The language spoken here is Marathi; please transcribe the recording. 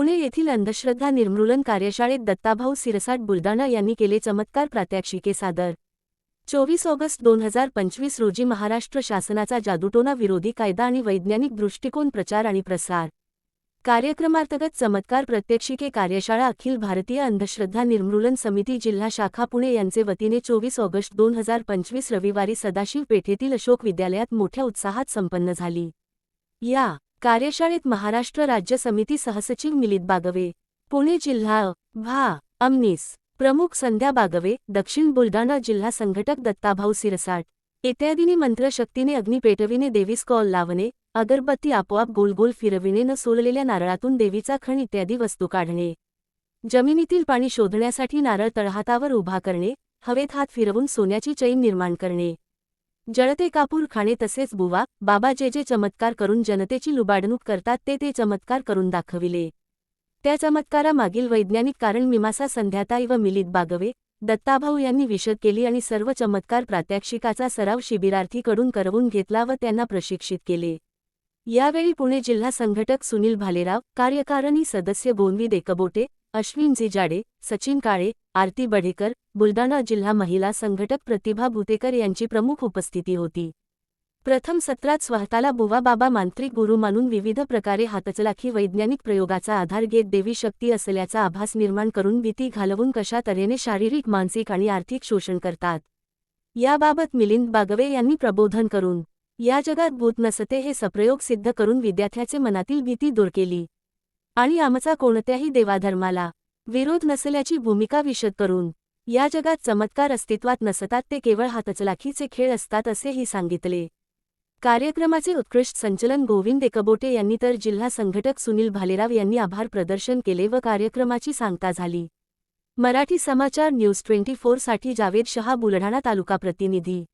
पुणे येथील अंधश्रद्धा निर्मूलन कार्यशाळेत दत्ताभाऊ सिरसाट बुलडाणा यांनी केले चमत्कार प्रात्यक्षिके सादर. चोवीस ऑगस्ट दोन हजार पंचवीस रोजी महाराष्ट्र शासनाचा जादूटोना विरोधी कायदा आणि वैज्ञानिक दृष्टिकोन प्रचार आणि प्रसार. कार्यक्रमांतर्गत चमत्कार प्रत्यक्षिके कार्यशाळा अखिल भारतीय अंधश्रद्धा निर्मूलन समिती जिल्हा शाखा पुणे यांचे वतीने चोवीस ऑगस्ट दोन हजार पंचवीस रविवारी सदाशिव पेठेतील अशोक विद्यालयात मोठ्या उत्साहात संपन्न झाली. या कार्यशाळेत महाराष्ट्र राज्य समिती सहसचिव मिलित बागवे पुणे जिल्हा भा अमनीस प्रमुख संध्या बागवे दक्षिण बुलढाणा जिल्हा संघटक दत्ताभाऊ सिरसाट इत्यादींनी मंत्रशक्तीने अग्नी पेटविणे देवीस कॉल लावणे अगरबत्ती आपोआप गोल गोल फिरविणे न सोललेल्या नारळातून देवीचा खण इत्यादी वस्तू काढणे. जमिनीतील पाणी शोधण्यासाठी नारळ तळहातावर उभा करणे हवेत हात फिरवून सोन्याची चैन निर्माण करणे. जळते कापूर खाणे तसेच बुवा बाबा जे जे चमत्कार करून जनतेची लुबाडणूक करतात ते ते चमत्कार करून दाखविले. त्या चमत्कारामागील वैज्ञानिक कारण मीमासा संध्याताई व मिलित बागवे दत्ताभाऊ यांनी विशद केली आणि सर्व चमत्कार प्रात्यक्षिकाचा सराव शिबिरार्थीकडून करवून घेतला व त्यांना प्रशिक्षित केले. यावेळी पुणे जिल्हा संघटक सुनील भालेराव कार्यकारिणी सदस्य गोंदवी देकबोटे अश्विनजी जाडे सचिन काळे आरती बढेकर बुलडाणा जिल्हा महिला संघटक प्रतिभा भुतेकर यांची प्रमुख उपस्थिती होती. प्रथम सत्रात स्वतःला बुवाबाबा मांत्रिक गुरु मानून विविध प्रकारे हातचलाखी वैज्ञानिक प्रयोगाचा आधार घेत देवी शक्ती असल्याचा आभास निर्माण करून भीती घालवून कशा तऱ्हेने शारीरिक मानसिक आणि आर्थिक शोषण करतात. याबाबत मिलिंद बागवे यांनी प्रबोधन करून या जगात भूत नसते हे सप्रयोग सिद्ध करून विद्यार्थ्याचे मनातील भीती दूर केली. आणि आमचा कोणत्याही देवाधर्माला विरोध नसल्याची भूमिका विशद करून या जगात चमत्कार अस्तित्वात नसतात ते केवळ हातचलाखीचे खेळ असतात असेही सांगितले. कार्यक्रमाचे उत्कृष्ट संचलन गोविंद एकबोटे यांनी तर जिल्हा संघटक सुनील भालेराव यांनी आभार प्रदर्शन केले व कार्यक्रमाची सांगता झाली. मराठी समाचार न्यूज ट्वेंटी फोरसाठी जावेद शहा बुलढाणा तालुका प्रतिनिधी.